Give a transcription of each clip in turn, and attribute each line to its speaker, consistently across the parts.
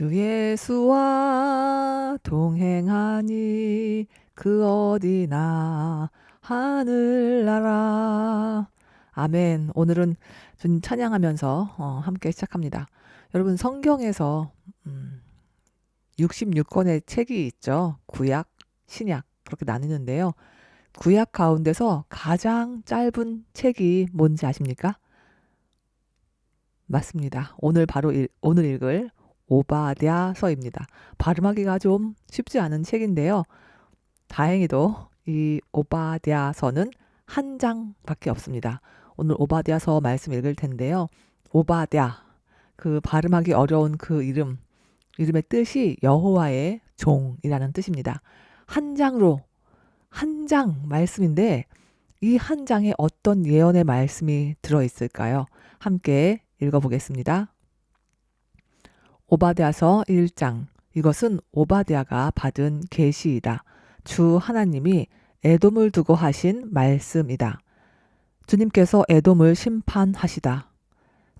Speaker 1: 주 예수와 동행하니 그 어디나 하늘나라. 아멘. 오늘은 주님 찬양하면서 어, 함께 시작합니다. 여러분 성경에서 음, 66권의 책이 있죠. 구약, 신약 그렇게 나뉘는데요. 구약 가운데서 가장 짧은 책이 뭔지 아십니까? 맞습니다. 오늘 바로 일- 오늘 읽을 오바댜서입니다. 발음하기가 좀 쉽지 않은 책인데요. 다행히도 이 오바댜서는 한 장밖에 없습니다. 오늘 오바댜서 말씀 읽을 텐데요. 오바댜 그 발음하기 어려운 그 이름 이름의 뜻이 여호와의 종이라는 뜻입니다. 한 장으로 한 장 말씀인데 이 한 장에 어떤 예언의 말씀이 들어 있을까요? 함께 읽어보겠습니다. 오바댜서 1장 이것은 오바댜가 받은 계시이다. 주 하나님이 에돔을 두고 하신 말씀이다. 주님께서 에돔을 심판하시다.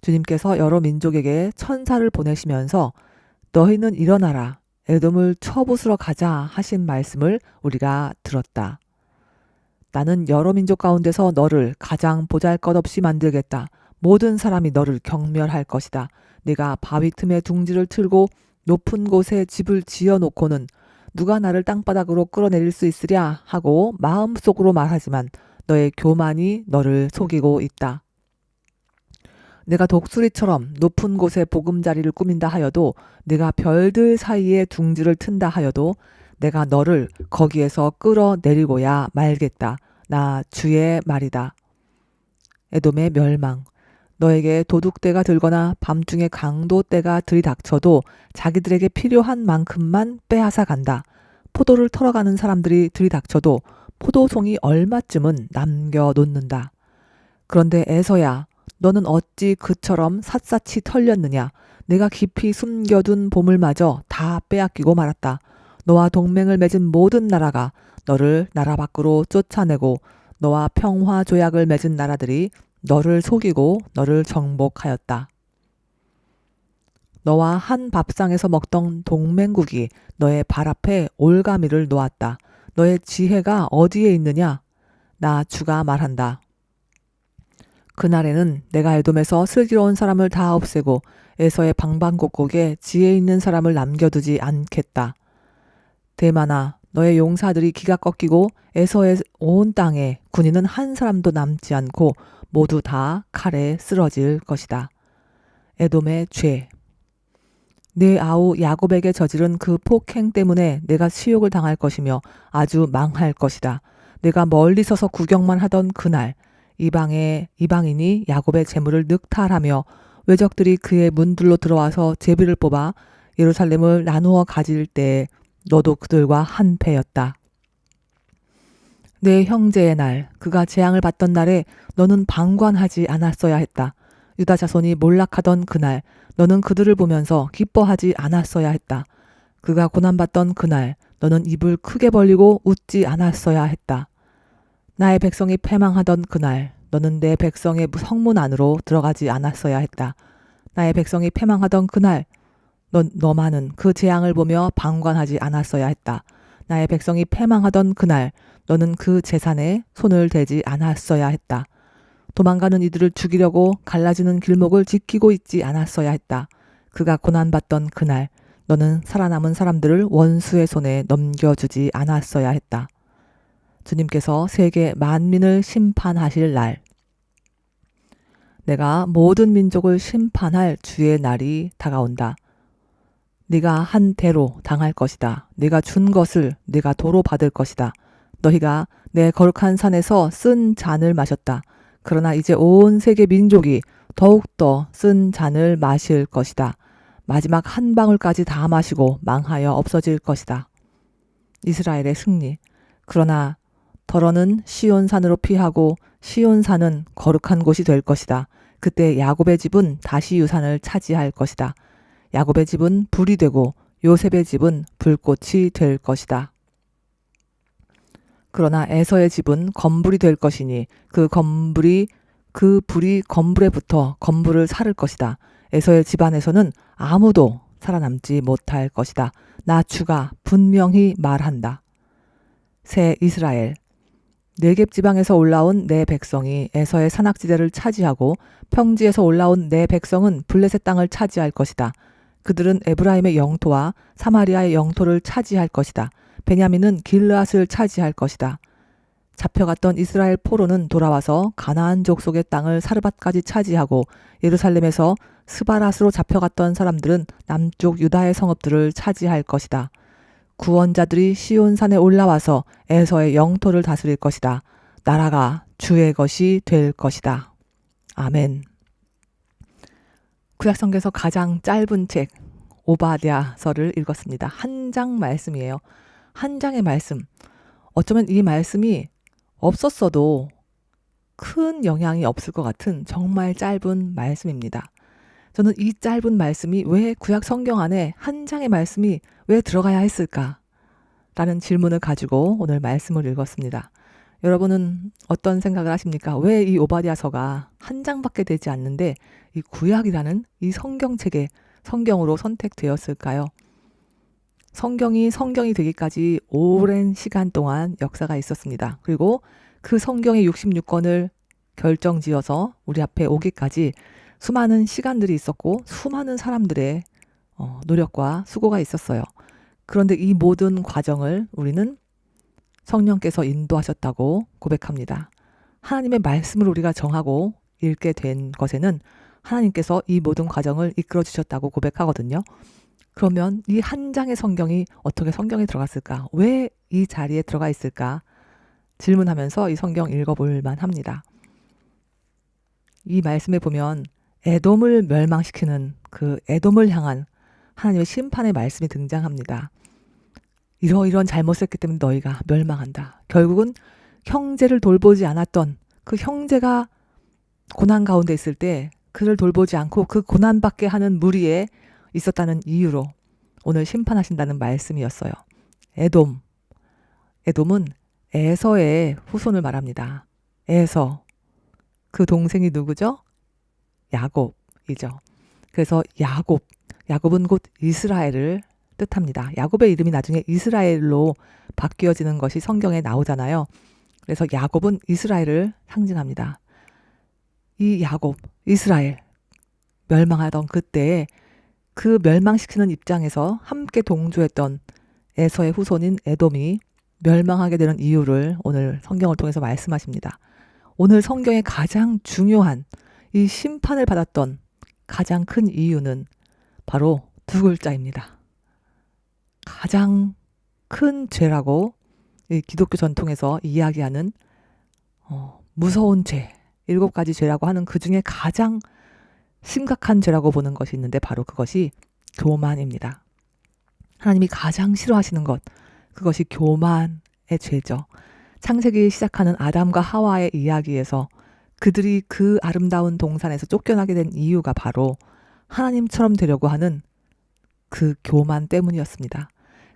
Speaker 1: 주님께서 여러 민족에게 천사를 보내시면서 너희는 일어나라 에돔을 쳐부수러 가자 하신 말씀을 우리가 들었다. 나는 여러 민족 가운데서 너를 가장 보잘 것 없이 만들겠다. 모든 사람이 너를 경멸할 것이다. 내가 바위 틈에 둥지를 틀고 높은 곳에 집을 지어 놓고는 누가 나를 땅바닥으로 끌어내릴 수 있으랴 하고 마음속으로 말하지만 너의 교만이 너를 속이고 있다. 내가 독수리처럼 높은 곳에 보금자리를 꾸민다 하여도 내가 별들 사이에 둥지를 튼다 하여도 내가 너를 거기에서 끌어내리고야 말겠다. 나 주의 말이다. 에돔의 멸망. 너에게 도둑대가 들거나 밤중에 강도떼가 들이닥쳐도 자기들에게 필요한 만큼만 빼앗아 간다. 포도를 털어가는 사람들이 들이닥쳐도 포도송이 얼마쯤은 남겨 놓는다. 그런데 에서야, 너는 어찌 그처럼 샅샅이 털렸느냐? 내가 깊이 숨겨둔 보물마저 다 빼앗기고 말았다. 너와 동맹을 맺은 모든 나라가 너를 나라 밖으로 쫓아내고 너와 평화 조약을 맺은 나라들이 너를 속이고 너를 정복하였다. 너와 한 밥상에서 먹던 동맹국이 너의 발 앞에 올가미를 놓았다. 너의 지혜가 어디에 있느냐? 나 주가 말한다. 그날에는 내가 에돔에서 슬기로운 사람을 다 없애고 에서의 방방곡곡에 지혜 있는 사람을 남겨두지 않겠다. 대만아, 너의 용사들이 기가 꺾이고 에서의 온 땅에 군인은 한 사람도 남지 않고 모두 다 칼에 쓰러질 것이다. 에돔의 죄. 내 아우 야곱에게 저지른 그 폭행 때문에 내가 치욕을 당할 것이며 아주 망할 것이다. 내가 멀리 서서 구경만 하던 그날 이방의 이방인이 야곱의 재물을 늑탈하며 외적들이 그의 문들로 들어와서 제비를 뽑아 예루살렘을 나누어 가질 때에 너도 그들과 한패였다. 내 형제의 날, 그가 재앙을 받던 날에 너는 방관하지 않았어야 했다. 유다 자손이 몰락하던 그날, 너는 그들을 보면서 기뻐하지 않았어야 했다. 그가 고난받던 그날, 너는 입을 크게 벌리고 웃지 않았어야 했다. 나의 백성이 패망하던 그날, 너는 내 백성의 성문 안으로 들어가지 않았어야 했다. 나의 백성이 패망하던 그날, 넌 너만은 그 재앙을 보며 방관하지 않았어야 했다. 나의 백성이 패망하던 그날, 너는 그 재산에 손을 대지 않았어야 했다. 도망가는 이들을 죽이려고 갈라지는 길목을 지키고 있지 않았어야 했다. 그가 고난받던 그날, 너는 살아남은 사람들을 원수의 손에 넘겨주지 않았어야 했다. 주님께서 세계 만민을 심판하실 날, 내가 모든 민족을 심판할 주의 날이 다가온다. 네가 한 대로 당할 것이다. 네가 준 것을 네가 도로 받을 것이다. 너희가 내 거룩한 산에서 쓴 잔을 마셨다. 그러나 이제 온 세계 민족이 더욱더 쓴 잔을 마실 것이다. 마지막 한 방울까지 다 마시고 망하여 없어질 것이다. 이스라엘의 승리. 그러나 더러는 시온산으로 피하고 시온산은 거룩한 곳이 될 것이다. 그때 야곱의 집은 다시 유산을 차지할 것이다. 야곱의 집은 불이 되고 요셉의 집은 불꽃이 될 것이다. 그러나 에서의 집은 건불이 될 것이니 그 건불이 그 불이 건불에 붙어 건불을 살을 것이다. 에서의 집안에서는 아무도 살아남지 못할 것이다. 나 주가 분명히 말한다. 새 이스라엘 네겝 지방에서 올라온 내 백성이 에서의 산악지대를 차지하고 평지에서 올라온 내 백성은 블레셋 땅을 차지할 것이다. 그들은 에브라임의 영토와 사마리아의 영토를 차지할 것이다. 베냐민은 길르앗을 차지할 것이다. 잡혀갔던 이스라엘 포로는 돌아와서 가나안 족속의 땅을 사르밧까지 차지하고 예루살렘에서 스바라스로 잡혀갔던 사람들은 남쪽 유다의 성읍들을 차지할 것이다. 구원자들이 시온산에 올라와서 에서의 영토를 다스릴 것이다. 나라가 주의 것이 될 것이다. 아멘. 구약성경에서 가장 짧은 책 오바댜서를 읽었습니다. 한 장 말씀이에요. 한 장의 말씀. 어쩌면 이 말씀이 없었어도 큰 영향이 없을 것 같은 정말 짧은 말씀입니다. 저는 이 짧은 말씀이 왜 구약 성경 안에 한 장의 말씀이 왜 들어가야 했을까? 라는 질문을 가지고 오늘 말씀을 읽었습니다. 여러분은 어떤 생각을 하십니까? 왜 이 오바댜서가 한 장밖에 되지 않는데 이 구약이라는 이 성경책에 성경으로 선택되었을까요? 성경이 성경이 되기까지 오랜 시간 동안 역사가 있었습니다. 그리고 그 성경의 66권을 결정지어서 우리 앞에 오기까지 수많은 시간들이 있었고 수많은 사람들의 어, 노력과 수고가 있었어요. 그런데 이 모든 과정을 우리는 성령께서 인도하셨다고 고백합니다. 하나님의 말씀을 우리가 정하고 읽게 된 것에는 하나님께서 이 모든 과정을 이끌어 주셨다고 고백하거든요. 그러면 이 한 장의 성경이 어떻게 성경에 들어갔을까? 왜 이 자리에 들어가 있을까? 질문하면서 이 성경 읽어볼 만합니다. 이 말씀에 보면 에돔을 멸망시키는 그 에돔을 향한 하나님의 심판의 말씀이 등장합니다. 이러이런 잘못을 했기 때문에 너희가 멸망한다. 결국은 형제를 돌보지 않았던 그 형제가 고난 가운데 있을 때 그를 돌보지 않고 그 고난받게 하는 무리에 있었다는 이유로 오늘 심판하신다는 말씀이었어요. 에돔. 에돔은 에서의 후손을 말합니다. 에서. 그 동생이 누구죠? 야곱이죠. 그래서 야곱. 야곱은 곧 이스라엘을 뜻합니다. 야곱의 이름이 나중에 이스라엘로 바뀌어지는 것이 성경에 나오잖아요. 그래서 야곱은 이스라엘을 상징합니다. 이 야곱, 이스라엘 멸망하던 그때에 그 멸망시키는 입장에서 함께 동조했던 에서의 후손인 에돔이 멸망하게 되는 이유를 오늘 성경을 통해서 말씀하십니다. 오늘 성경의 가장 중요한 이 심판을 받았던 가장 큰 이유는 바로 두 글자입니다. 가장 큰 죄라고 기독교 전통에서 이야기하는 어, 무서운 죄, 일곱 가지 죄라고 하는 그 중에 가장 심각한 죄라고 보는 것이 있는데 바로 그것이 교만입니다. 하나님이 가장 싫어하시는 것, 그것이 교만의 죄죠. 창세기 시작하는 아담과 하와의 이야기에서 그들이 그 아름다운 동산에서 쫓겨나게 된 이유가 바로 하나님처럼 되려고 하는 그 교만 때문이었습니다.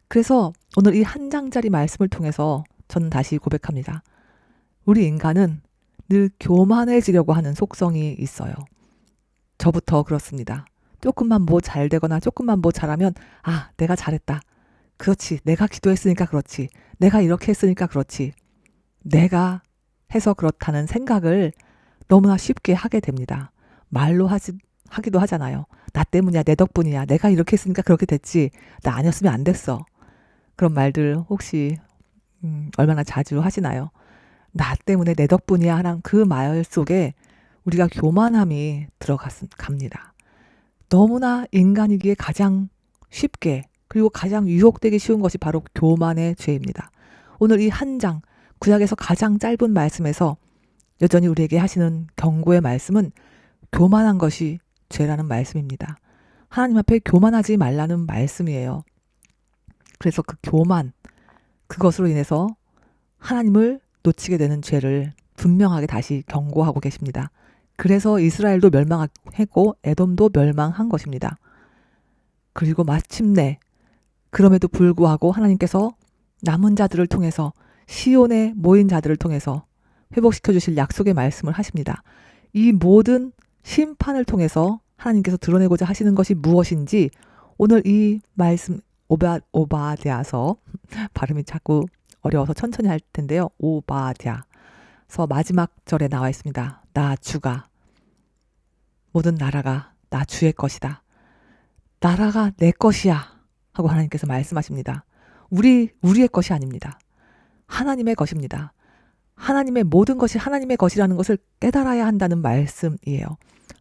Speaker 1: 그래서 오늘 이 한 장짜리 말씀을 통해서 저는 다시 고백합니다. 우리 인간은 늘 교만해지려고 하는 속성이 있어요. 저부터 그렇습니다. 조금만 뭐 잘 되거나 조금만 뭐 잘하면 아, 내가 잘했다. 그렇지. 내가 기도했으니까 그렇지. 내가 이렇게 했으니까 그렇지. 내가 해서 그렇다는 생각을 너무나 쉽게 하게 됩니다. 말로 하지, 하기도 하잖아요. 나 때문이야, 내 덕분이야. 내가 이렇게 했으니까 그렇게 됐지. 나 아니었으면 안 됐어. 그런 말들 혹시 음, 얼마나 자주 하시나요? 나 때문에 내 덕분이야 하는 그 말 속에 우리가 교만함이 들어갑니다. 너무나 인간이기에 가장 쉽게 그리고 가장 유혹되기 쉬운 것이 바로 교만의 죄입니다. 오늘 이 한 장 구약에서 가장 짧은 말씀에서 여전히 우리에게 하시는 경고의 말씀은 교만한 것이 죄라는 말씀입니다. 하나님 앞에 교만하지 말라는 말씀이에요. 그래서 그 교만, 그것으로 인해서 하나님을 놓치게 되는 죄를 분명하게 다시 경고하고 계십니다. 그래서 이스라엘도 멸망했고 에돔도 멸망한 것입니다. 그리고 마침내 그럼에도 불구하고 하나님께서 남은 자들을 통해서 시온에 모인 자들을 통해서 회복시켜 주실 약속의 말씀을 하십니다. 이 모든 심판을 통해서 하나님께서 드러내고자 하시는 것이 무엇인지 오늘 이 말씀 오바 오바댜서 발음이 자꾸 어려워서 천천히 할 텐데요. 오바댜서 마지막 절에 나와 있습니다. 나 주가 모든 나라가 나 주의 것이다. 나라가 내 것이야 하고 하나님께서 말씀하십니다. 우리 우리의 것이 아닙니다. 하나님의 것입니다. 하나님의 모든 것이 하나님의 것이라는 것을 깨달아야 한다는 말씀이에요.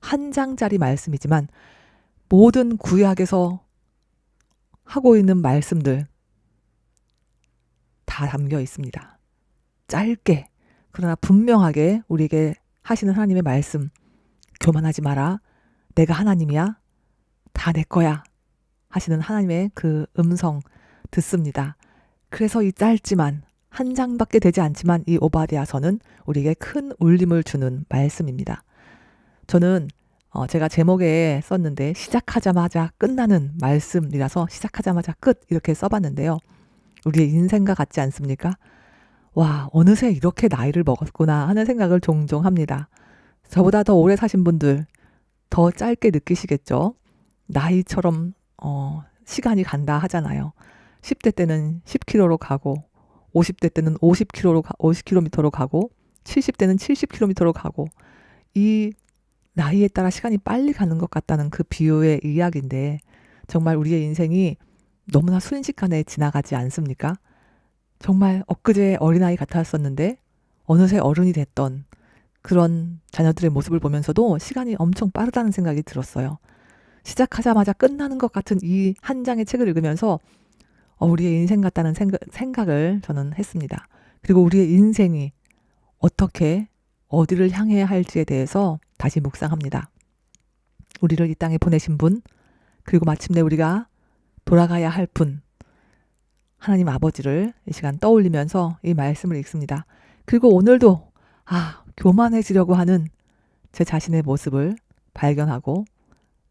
Speaker 1: 한 장짜리 말씀이지만 모든 구약에서 하고 있는 말씀들 다 담겨 있습니다. 짧게 그러나 분명하게 우리에게 하시는 하나님의 말씀 교만하지 마라. 내가 하나님이야. 다 내 거야. 하시는 하나님의 그 음성 듣습니다. 그래서 이 짧지만 한 장밖에 되지 않지만 이 오바디아서는 우리에게 큰 울림을 주는 말씀입니다. 저는 어, 제가 제목에 썼는데 시작하자마자 끝나는 말씀이라서 시작하자마자 끝 이렇게 써봤는데요. 우리의 인생과 같지 않습니까? 와, 어느새 이렇게 나이를 먹었구나 하는 생각을 종종 합니다. 저보다 더 오래 사신 분들 더 짧게 느끼시겠죠? 나이처럼 어, 시간이 간다 하잖아요. 10대 때는 10km로 가고 50대 때는 50km로 가, 50km로 가고 70대는 70km로 가고 이 나이에 따라 시간이 빨리 가는 것 같다는 그 비유의 이야기인데 정말 우리의 인생이 너무나 순식간에 지나가지 않습니까? 정말 엊그제 어린아이 같았었는데 어느새 어른이 됐던 그런 자녀들의 모습을 보면서도 시간이 엄청 빠르다는 생각이 들었어요. 시작하자마자 끝나는 것 같은 이 한 장의 책을 읽으면서 어, 우리의 인생 같다는 생각, 생각을 저는 했습니다. 그리고 우리의 인생이 어떻게 어디를 향해야 할지에 대해서 다시 묵상합니다. 우리를 이 땅에 보내신 분, 그리고 마침내 우리가 돌아가야 할 분, 하나님 아버지를 이 시간 떠올리면서 이 말씀을 읽습니다. 그리고 오늘도, 아, 교만해지려고 하는 제 자신의 모습을 발견하고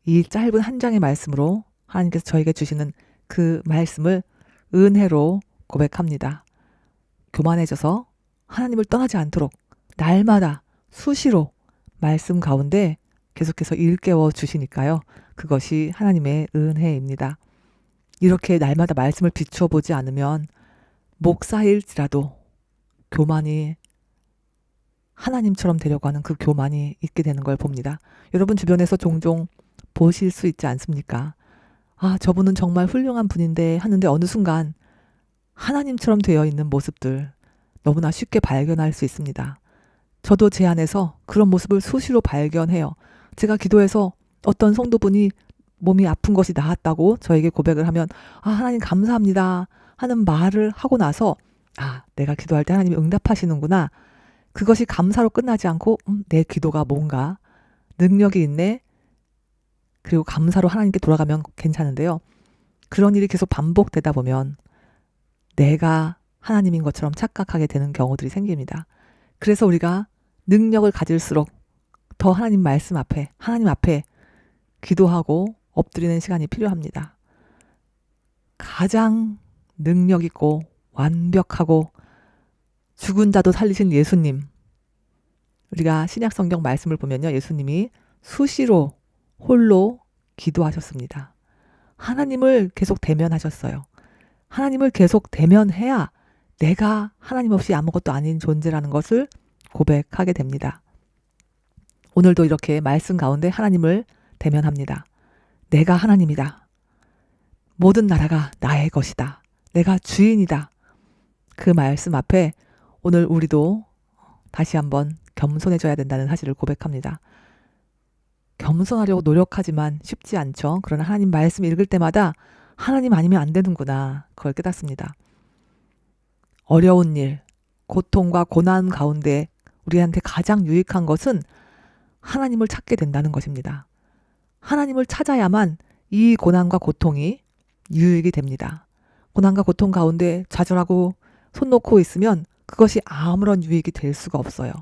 Speaker 1: 이 짧은 한 장의 말씀으로 하나님께서 저에게 주시는 그 말씀을 은혜로 고백합니다. 교만해져서 하나님을 떠나지 않도록 날마다 수시로 말씀 가운데 계속해서 일깨워 주시니까요. 그것이 하나님의 은혜입니다. 이렇게 날마다 말씀을 비추어 보지 않으면 목사일지라도 교만이 하나님처럼 되려고 하는 그 교만이 있게 되는 걸 봅니다. 여러분 주변에서 종종 보실 수 있지 않습니까? 아, 저분은 정말 훌륭한 분인데 하는데 어느 순간 하나님처럼 되어 있는 모습들 너무나 쉽게 발견할 수 있습니다. 저도 제 안에서 그런 모습을 수시로 발견해요. 제가 기도해서 어떤 성도분이 몸이 아픈 것이 나았다고 저에게 고백을 하면 아, 하나님 감사합니다 하는 말을 하고 나서 아, 내가 기도할 때 하나님이 응답하시는구나. 그것이 감사로 끝나지 않고 음, 내 기도가 뭔가 능력이 있네. 그리고 감사로 하나님께 돌아가면 괜찮은데요. 그런 일이 계속 반복되다 보면 내가 하나님인 것처럼 착각하게 되는 경우들이 생깁니다. 그래서 우리가 능력을 가질수록 더 하나님 말씀 앞에, 하나님 앞에 기도하고 엎드리는 시간이 필요합니다. 가장 능력 있고 완벽하고 죽은 자도 살리신 예수님. 우리가 신약 성경 말씀을 보면요. 예수님이 수시로 홀로 기도하셨습니다. 하나님을 계속 대면하셨어요. 하나님을 계속 대면해야 내가 하나님 없이 아무것도 아닌 존재라는 것을 고백하게 됩니다. 오늘도 이렇게 말씀 가운데 하나님을 대면합니다. 내가 하나님이다. 모든 나라가 나의 것이다. 내가 주인이다. 그 말씀 앞에 오늘 우리도 다시 한번 겸손해져야 된다는 사실을 고백합니다. 겸손하려고 노력하지만 쉽지 않죠. 그러나 하나님 말씀 읽을 때마다 하나님 아니면 안 되는구나. 그걸 깨닫습니다. 어려운 일, 고통과 고난 가운데 우리한테 가장 유익한 것은 하나님을 찾게 된다는 것입니다. 하나님을 찾아야만 이 고난과 고통이 유익이 됩니다. 고난과 고통 가운데 좌절하고 손 놓고 있으면 그것이 아무런 유익이 될 수가 없어요.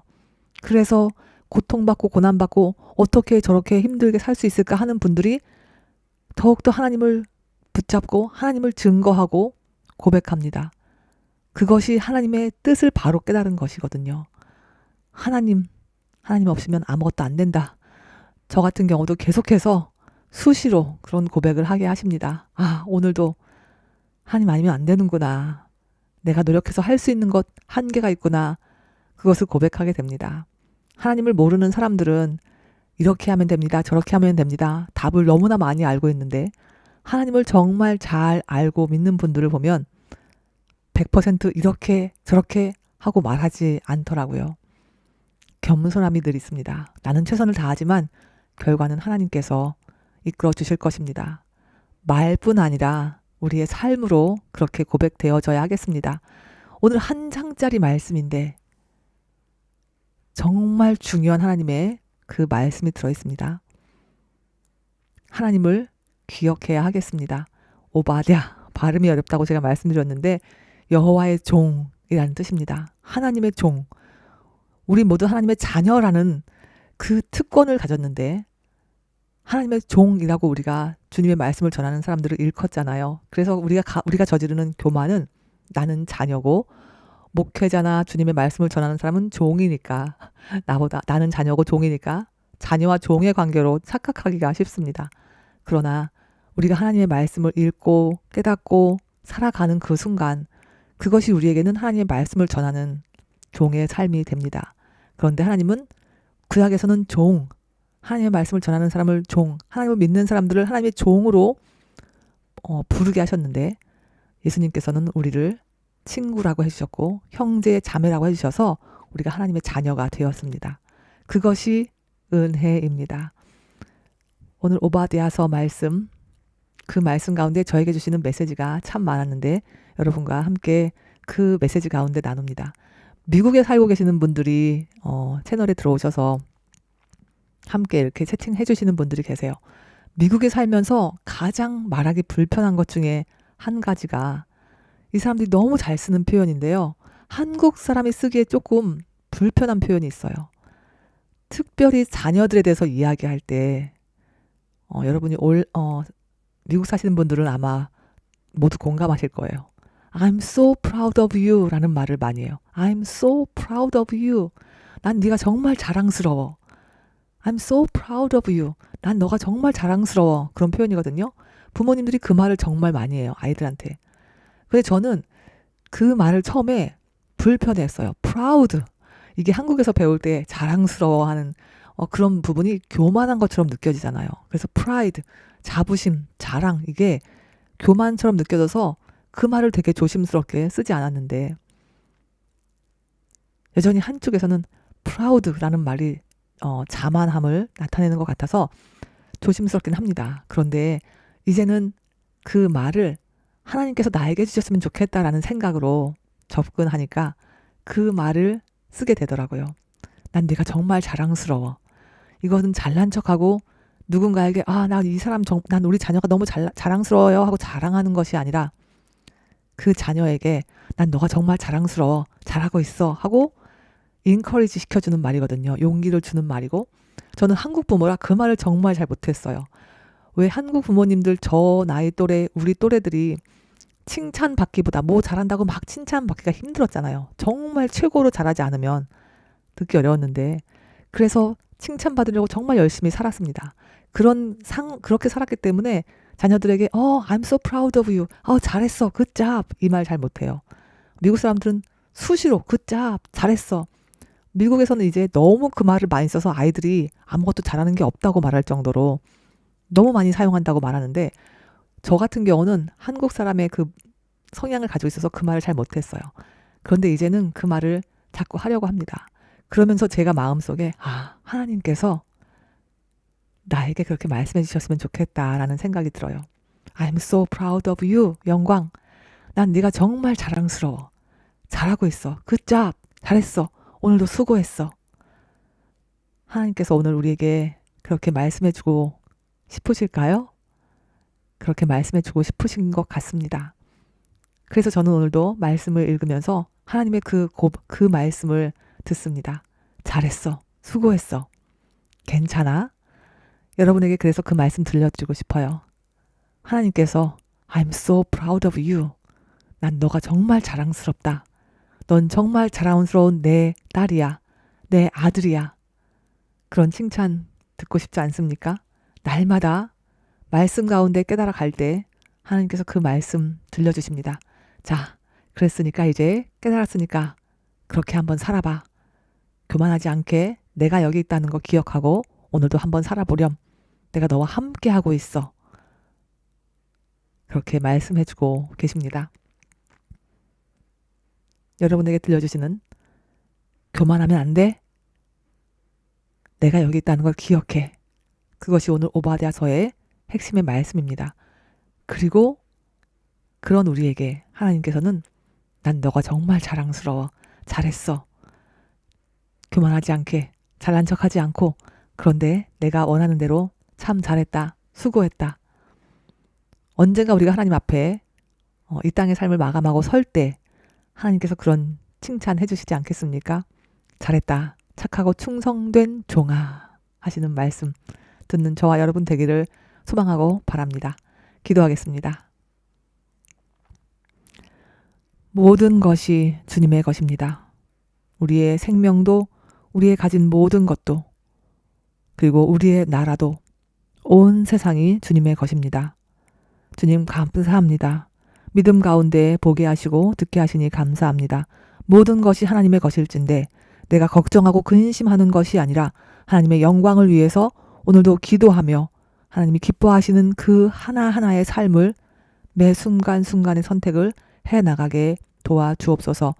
Speaker 1: 그래서 고통받고 고난받고 어떻게 저렇게 힘들게 살 수 있을까 하는 분들이 더욱더 하나님을 붙잡고 하나님을 증거하고 고백합니다. 그것이 하나님의 뜻을 바로 깨달은 것이거든요. 하나님, 하나님 없으면 아무것도 안 된다. 저 같은 경우도 계속해서 수시로 그런 고백을 하게 하십니다. 아, 오늘도 하나님 아니면 안 되는구나. 내가 노력해서 할 수 있는 것 한계가 있구나. 그것을 고백하게 됩니다. 하나님을 모르는 사람들은 이렇게 하면 됩니다. 저렇게 하면 됩니다. 답을 너무나 많이 알고 있는데 하나님을 정말 잘 알고 믿는 분들을 보면 100% 이렇게 저렇게 하고 말하지 않더라고요. 겸손함이 늘 있습니다. 나는 최선을 다하지만 결과는 하나님께서 이끌어 주실 것입니다. 말뿐 아니라 우리의 삶으로 그렇게 고백되어져야 하겠습니다. 오늘 한 장짜리 말씀인데 정말 중요한 하나님의 그 말씀이 들어 있습니다. 하나님을 기억해야 하겠습니다. 오바댜 발음이 어렵다고 제가 말씀드렸는데 여호와의 종이라는 뜻입니다. 하나님의 종. 우리 모두 하나님의 자녀라는 그 특권을 가졌는데 하나님의 종이라고 우리가 주님의 말씀을 전하는 사람들을 일컫잖아요. 그래서 우리가 가, 우리가 저지르는 교만은 나는 자녀고 목회자나 주님의 말씀을 전하는 사람은 종이니까 나보다 나는 자녀고 종이니까 자녀와 종의 관계로 착각하기가 쉽습니다. 그러나 우리가 하나님의 말씀을 읽고 깨닫고 살아가는 그 순간 그것이 우리에게는 하나님의 말씀을 전하는 종의 삶이 됩니다. 그런데 하나님은 구약에서는 종, 하나님의 말씀을 전하는 사람을 종, 하나님을 믿는 사람들을 하나님의 종으로 어, 부르게 하셨는데 예수님께서는 우리를 친구라고 해주셨고 형제 자매라고 해주셔서 우리가 하나님의 자녀가 되었습니다. 그것이 은혜입니다. 오늘 오바디아서 말씀 그 말씀 가운데 저에게 주시는 메시지가 참 많았는데 여러분과 함께 그 메시지 가운데 나눕니다. 미국에 살고 계시는 분들이 어, 채널에 들어오셔서 함께 이렇게 채팅해 주시는 분들이 계세요. 미국에 살면서 가장 말하기 불편한 것 중에 한 가지가 이 사람들이 너무 잘 쓰는 표현인데요. 한국 사람이 쓰기에 조금 불편한 표현이 있어요. 특별히 자녀들에 대해서 이야기할 때, 어, 여러분이 올, 어, 미국 사시는 분들은 아마 모두 공감하실 거예요. I'm so proud of you 라는 말을 많이 해요. I'm so proud of you. 난 네가 정말 자랑스러워. I'm so proud of you. 난 너가 정말 자랑스러워. 그런 표현이거든요. 부모님들이 그 말을 정말 많이 해요. 아이들한테. 근데 저는 그 말을 처음에 불편했어요. proud. 이게 한국에서 배울 때 자랑스러워하는 어, 그런 부분이 교만한 것처럼 느껴지잖아요. 그래서 pride, 자부심, 자랑 이게 교만처럼 느껴져서 그 말을 되게 조심스럽게 쓰지 않았는데 여전히 한쪽에서는 proud라는 말이 어, 자만함을 나타내는 것 같아서 조심스럽긴 합니다. 그런데 이제는 그 말을 하나님께서 나에게 주셨으면 좋겠다라는 생각으로 접근하니까 그 말을 쓰게 되더라고요. 난 네가 정말 자랑스러워. 이것은 잘난 척하고 누군가에게 아, 나 이 사람 정, 난 우리 자녀가 너무 잘, 자랑스러워요 하고 자랑하는 것이 아니라 그 자녀에게 난 너가 정말 자랑스러워. 잘하고 있어. 하고 인커리지 시켜주는 말이거든요. 용기를 주는 말이고 저는 한국 부모라 그 말을 정말 잘 못했어요. 왜 한국 부모님들 저 나이 또래 우리 또래들이 칭찬 받기보다 뭐 잘한다고 막 칭찬 받기가 힘들었잖아요. 정말 최고로 잘하지 않으면 듣기 어려웠는데 그래서 칭찬 받으려고 정말 열심히 살았습니다. 그런 상 그렇게 살았기 때문에 자녀들에게 어 I'm so proud of you. 어 잘했어. good job. 이 말 잘 못해요. 미국 사람들은 수시로 good job. 잘했어. 미국에서는 이제 너무 그 말을 많이 써서 아이들이 아무것도 잘하는 게 없다고 말할 정도로 너무 많이 사용한다고 말하는데 저 같은 경우는 한국 사람의 그 성향을 가지고 있어서 그 말을 잘 못했어요. 그런데 이제는 그 말을 자꾸 하려고 합니다. 그러면서 제가 마음속에 아 하나님께서 나에게 그렇게 말씀해 주셨으면 좋겠다라는 생각이 들어요. I'm so proud of you. 영광. 난 네가 정말 자랑스러워. 잘하고 있어. Good job. 잘했어. 오늘도 수고했어. 하나님께서 오늘 우리에게 그렇게 말씀해 주고 싶으실까요? 그렇게 말씀해 주고 싶으신 것 같습니다. 그래서 저는 오늘도 말씀을 읽으면서 하나님의 그, 고, 그 말씀을 듣습니다. 잘했어. 수고했어. 괜찮아? 여러분에게 그래서 그 말씀 들려주고 싶어요. 하나님께서 I'm so proud of you. 난 너가 정말 자랑스럽다. 넌 정말 자랑스러운 내 딸이야. 내 아들이야. 그런 칭찬 듣고 싶지 않습니까? 날마다 말씀 가운데 깨달아 갈 때 하나님께서 그 말씀 들려주십니다. 자, 그랬으니까 이제 깨달았으니까 그렇게 한번 살아봐. 교만하지 않게 내가 여기 있다는 거 기억하고 오늘도 한번 살아보렴. 내가 너와 함께 하고 있어. 그렇게 말씀해주고 계십니다. 여러분에게 들려주시는 교만하면 안 돼. 내가 여기 있다는 걸 기억해. 그것이 오늘 오바댜서의 핵심의 말씀입니다. 그리고 그런 우리에게 하나님께서는 난 너가 정말 자랑스러워. 잘했어. 교만하지 않게 잘난 척하지 않고 그런데 내가 원하는 대로 참 잘했다. 수고했다. 언젠가 우리가 하나님 앞에 어, 이 땅의 삶을 마감하고 설 때 하나님께서 그런 칭찬해 주시지 않겠습니까? 잘했다. 착하고 충성된 종아 하시는 말씀 듣는 저와 여러분 되기를 소망하고 바랍니다. 기도하겠습니다. 모든 것이 주님의 것입니다. 우리의 생명도, 우리의 가진 모든 것도, 그리고 우리의 나라도, 온 세상이 주님의 것입니다. 주님 감사합니다. 믿음 가운데 보게 하시고 듣게 하시니 감사합니다. 모든 것이 하나님의 것일진데 내가 걱정하고 근심하는 것이 아니라 하나님의 영광을 위해서 오늘도 기도하며 하나님이 기뻐하시는 그 하나하나의 삶을 매 순간순간의 선택을 해 나가게 도와 주옵소서.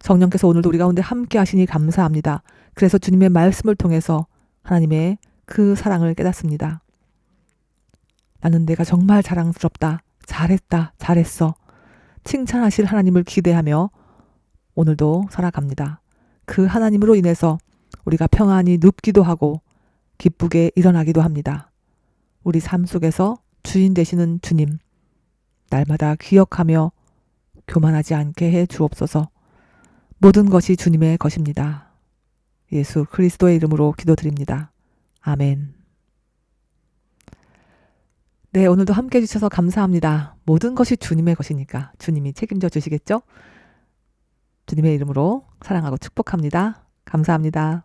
Speaker 1: 성령께서 오늘도 우리 가운데 함께 하시니 감사합니다. 그래서 주님의 말씀을 통해서 하나님의 그 사랑을 깨닫습니다. 나는 내가 정말 자랑스럽다. 잘했다. 잘했어. 칭찬하실 하나님을 기대하며 오늘도 살아갑니다. 그 하나님으로 인해서 우리가 평안히 눕기도 하고 기쁘게 일어나기도 합니다. 우리 삶 속에서 주인 되시는 주님, 날마다 기억하며 교만하지 않게 해 주옵소서. 모든 것이 주님의 것입니다. 예수 그리스도의 이름으로 기도드립니다. 아멘. 네, 오늘도 함께 해주셔서 감사합니다. 모든 것이 주님의 것이니까 주님이 책임져 주시겠죠? 주님의 이름으로 사랑하고 축복합니다. 감사합니다.